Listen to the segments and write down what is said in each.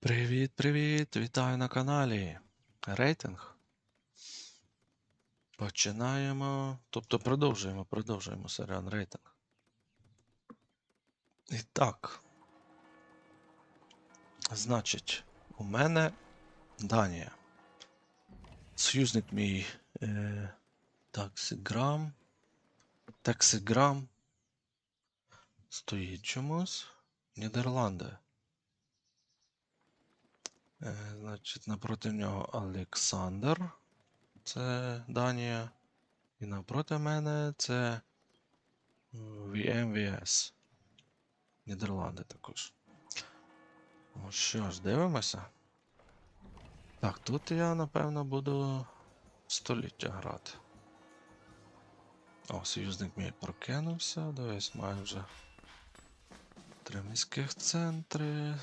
Привіт, привіт! Вітаю на каналі. Рейтинг. Починаємо. Тобто продовжуємо, продовжуємо серіал рейтинг. І так. Значить, у мене Данія. Союзник мій е, таксиграм. Таксиграм. Стоїть чомусь. Нідерланди. Е, Значить, напроти нього Олександр. Це Данія. І напроти мене це VMVS. Нідерланди також. Ну що ж, дивимося. Так, тут я, напевно, буду століття грати. О, союзник мій прокинувся. Дивись, маю вже три міських центри.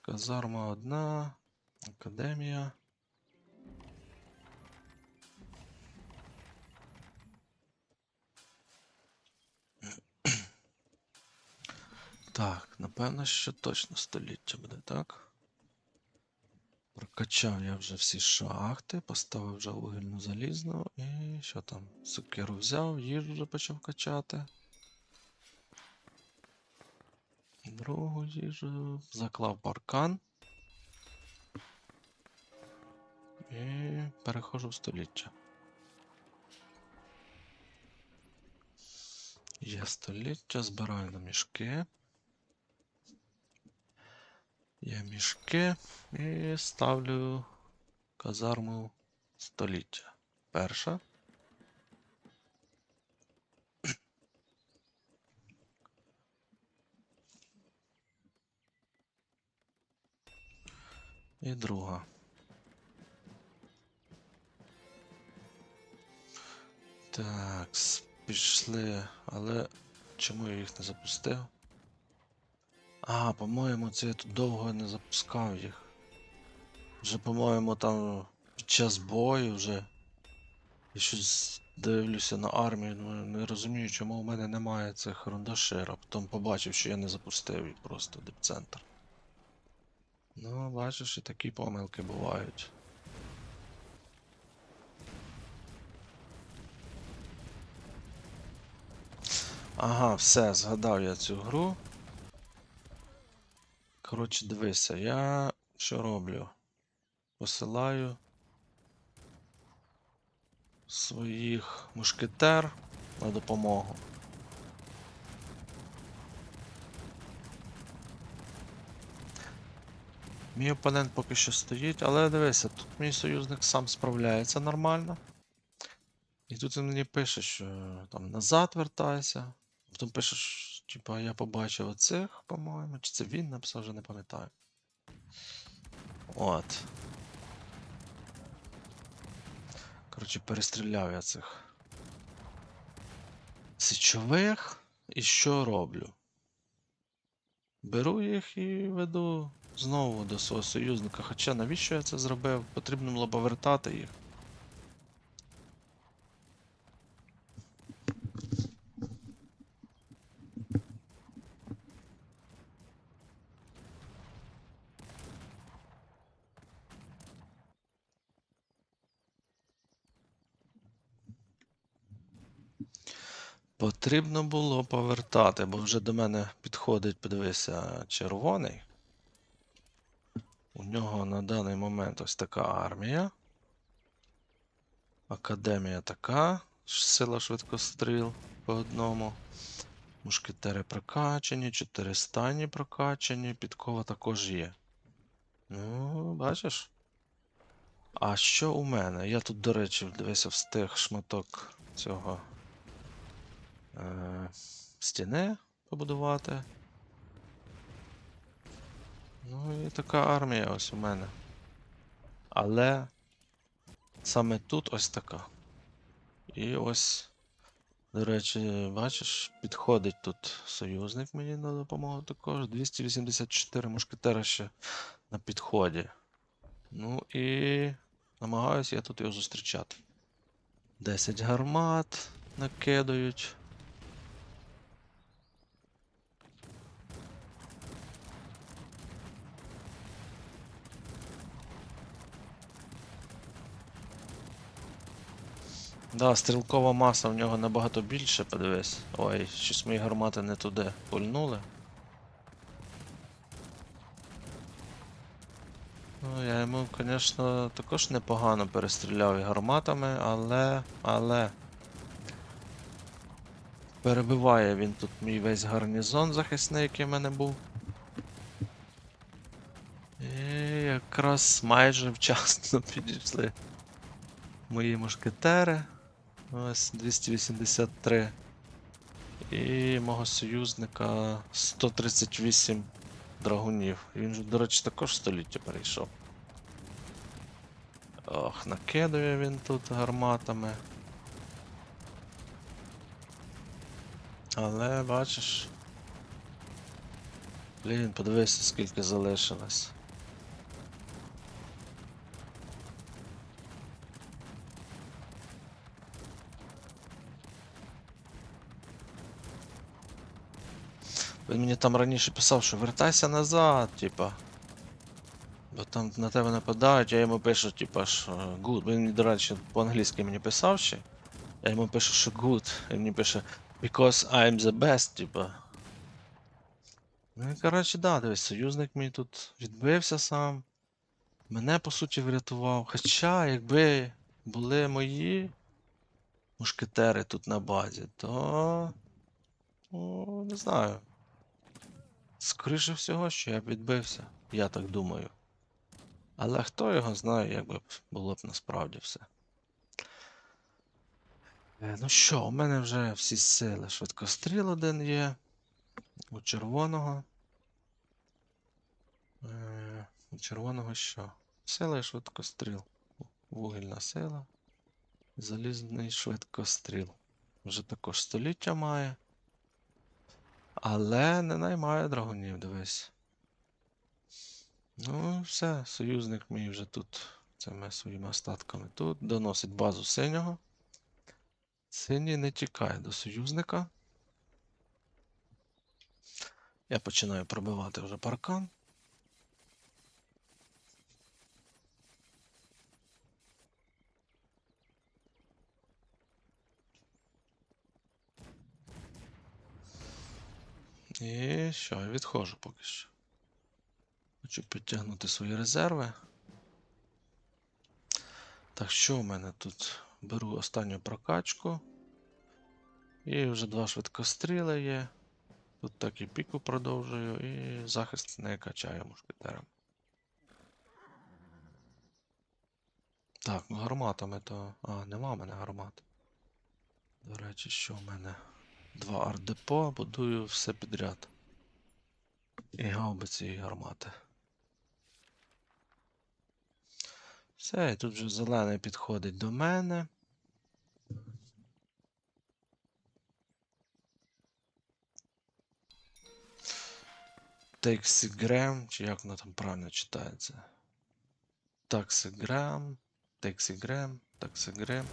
Казарма одна. Академія. Так, напевно, що точно століття буде, так? Прокачав я вже всі шахти, поставив вже вугільну залізну і що там? Сокиру взяв, їжу вже почав качати. Другу їжу. Заклав паркан. І переходжу в століття. Є століття, збираю на мішки. Є мішки і ставлю казарму століття. Перша. І друга. Так, пішли, але чому я їх не запустив? А, по-моєму, це я тут довго не запускав їх. Вже, по-моєму, там під час бою вже. Я щось дивлюся на армію, ну не розумію, чому у мене немає цих рундашир, а потім побачив, що я не запустив їх просто в дипцентр. Ну, бачиш, і такі помилки бувають. Ага, все, згадав я цю гру. Коротше, дивися, я що роблю? Посилаю своїх мушкетер на допомогу. Мій опонент поки що стоїть, але дивися, тут мій союзник сам справляється нормально. І тут він мені пише, що там назад вертайся. Потім пише, що, типа, я побачив оцих, по-моєму. Чи це він написав, вже не пам'ятаю. От. Коротше, перестріляв я цих січових. І що роблю? Беру їх і веду знову до свого союзника. Хоча навіщо я це зробив? Потрібно було повертати їх. Потрібно було повертати, бо вже до мене підходить, подивися, червоний. У нього на даний момент ось така армія. Академія така. Сила швидкостріл по одному. Мушкетери прокачані, чотири стані прокачані, підкова також є. Ну, бачиш? А що у мене? Я тут, до речі, дивися, встиг шматок цього е, стіни побудувати. Ну і така армія ось у мене. Але саме тут ось така. І ось, до речі, бачиш, підходить тут союзник мені на допомогу також. 284 мушкетера ще на підході. Ну і намагаюся я тут його зустрічати. 10 гармат накидають. Да, стрілкова маса в нього набагато більше, подивись. Ой, щось мої гармати не туди пульнули. Ну, я йому, звісно, також непогано перестріляв і гарматами, але. але. Перебиває він тут мій весь гарнізон захисний, який в мене був. І якраз майже вчасно підійшли мої мушкетери. Ось 283. І мого союзника 138 драгунів. Він же, до речі, також століття перейшов. Ох, накидує він тут гарматами. Але бачиш. Блін, подивися, скільки залишилось. Він мені там раніше писав, що вертайся назад, типа. Бо там на тебе нападають, я йому пишу, типа, що good. Він, до речі, по-англійськи мені писав ще. Я йому пишу, що good. Він мені пише Because I'm the best, типа. Ну і коротше, да, дивись, союзник мій тут відбився сам. Мене по суті врятував. Хоча, якби були мої мушкетери тут на базі, то. Ну, не знаю. Скоріше всього, що я б відбився, я так думаю. Але хто його знає, як би було б насправді все. Е, Ну що, у мене вже всі сили. Швидкостріл один є. У червоного. Е, У червоного що? Сила і швидкостріл. Вугільна сила. Залізний швидкостріл. Вже також століття має. Але не наймає драгунів, дивись. Ну, все, союзник мій вже тут цими своїми остатками тут. Доносить базу синього. Синій не тікає до союзника. Я починаю пробивати вже паркан. І що, я відходжу поки що. Хочу підтягнути свої резерви. Так, що в мене тут? Беру останню прокачку. І вже два швидкостріли є. Тут так і піку продовжую, і захист не качаю мушкетером. Так, ну гарматами то. А, нема в мене гармат. До речі, що в мене? Два ардепо, будую все підряд. І гаубиці, і гармати. Все, і тут вже зелений підходить до мене. Тексіграм, чи як воно там правильно читається? Таксиграм, Тексіграм, Таксиграм.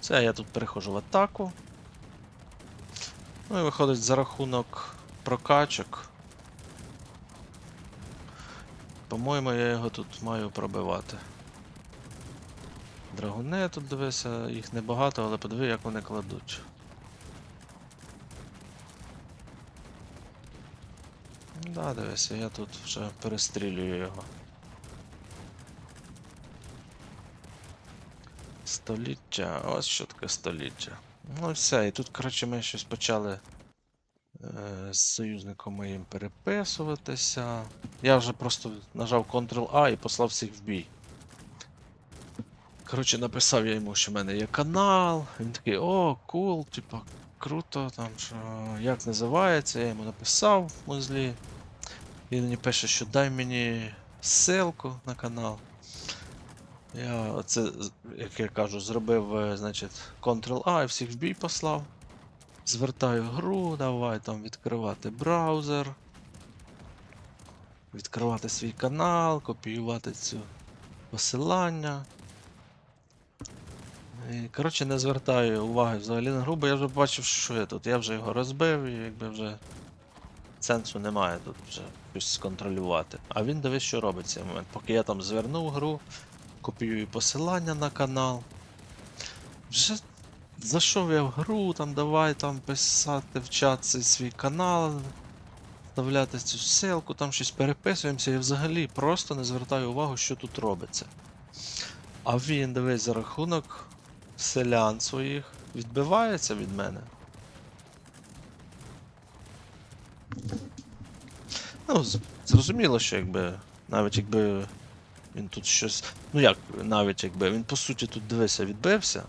Все, я тут переходжу в атаку. Ну і виходить за рахунок прокачок. По-моєму, я його тут маю пробивати. Драгуни тут дивися, їх небагато, але подиви, як вони кладуть. Да, дивися, я тут вже перестрілюю його. Століття, ось що таке століття. Ну все, і тут, коротше, ми щось почали е, з союзником моїм переписуватися. Я вже просто нажав Ctrl-A і послав всіх в бій. Коротше, написав я йому, що в мене є канал. Він такий, о, кул, типа, круто, там що як називається, я йому написав в музлі. Він мені пише, що дай мені ссылку на канал. Я оце, як я кажу, зробив, е, значить, Ctrl-A і всіх в бій послав. Звертаю гру, давай там відкривати браузер. Відкривати свій канал, копіювати цю посилання. І, коротше, не звертаю уваги взагалі на гру, бо я вже бачив, що я тут. Я вже його розбив і якби вже сенсу немає тут вже щось контролювати. А він дивись, що робить цей момент. Поки я там звернув гру, копіюю посилання на канал. Вже зайшов я в гру, там давай там писати в чат цей свій канал, вставляти цю ссылку, там щось переписуємося і взагалі просто не звертаю увагу, що тут робиться. А він, дивись, за рахунок селян своїх відбивається від мене. Ну, зрозуміло, що якби. Навіть якби він тут щось. Ну як, навіть якби він по суті тут дивися, відбився.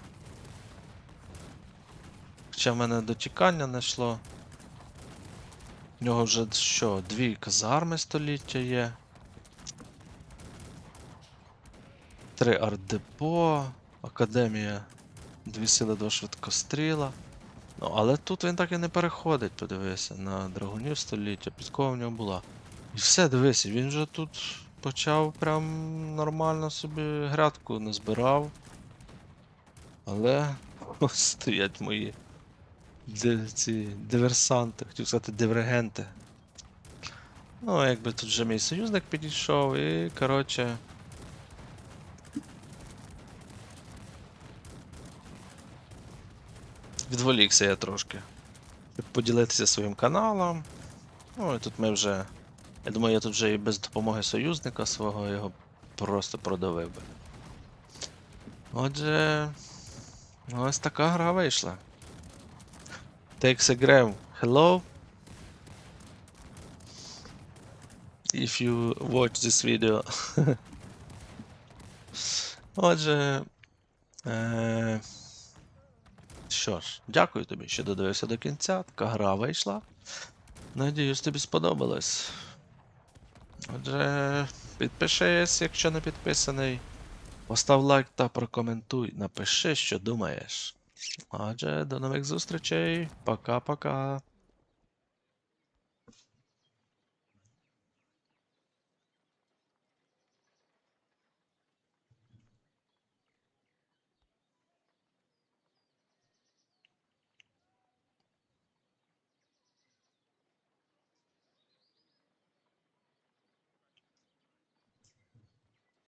Хоча в мене дотікання не йшло. В нього вже що, дві казарми століття є. Три артдепо, академія, дві сили два швидкостріла. Ну, але тут він так і не переходить, подивися, на драгунів століття, підкова в нього була. І все, дивися, він вже тут почав прям нормально собі грядку назбирав. Але ось стоять мої ці диверсанти, хотів сказати дивергенти. Ну, якби тут вже мій союзник підійшов і, коротше. Відволікся я трошки. Щоб поділитися своїм каналом. Ну і тут ми вже. Я думаю, я тут вже і без допомоги союзника свого його просто продавив би. Отже. Ось така гра вийшла. Takes a. Hello. If you watch this video. Отже. Е... Що ж, дякую тобі, що додивився до кінця. Така гра вийшла. Надіюсь, тобі сподобалось. Отже, підпишись, якщо не підписаний. Постав лайк та прокоментуй. Напиши, що думаєш. Отже, до нових зустрічей. Пока-пока.